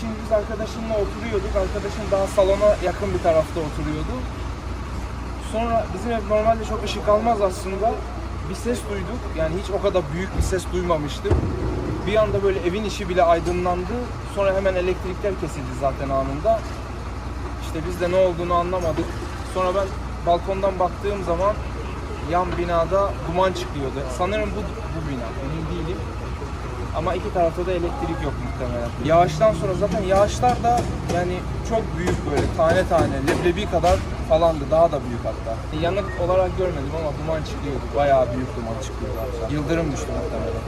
şimdi biz arkadaşımla oturuyorduk. Arkadaşım daha salona yakın bir tarafta oturuyordu. Sonra bizim ev normalde çok ışık almaz aslında. Bir ses duyduk. Yani hiç o kadar büyük bir ses duymamıştım. Bir anda böyle evin içi bile aydınlandı. Sonra hemen elektrikler kesildi zaten anında. İşte biz de ne olduğunu anlamadık. Sonra ben balkondan baktığım zaman yan binada duman çıkıyordu. Sanırım bu, bu bina. Emin değilim. Ama iki tarafta da elektrik yok muhtemelen. Yağıştan sonra zaten yağışlar da yani çok büyük böyle tane tane leblebi kadar falandı. Daha da büyük hatta. Yanık olarak görmedim ama duman çıkıyordu. Bayağı büyük duman çıkıyordu. Yıldırım düştü muhtemelen.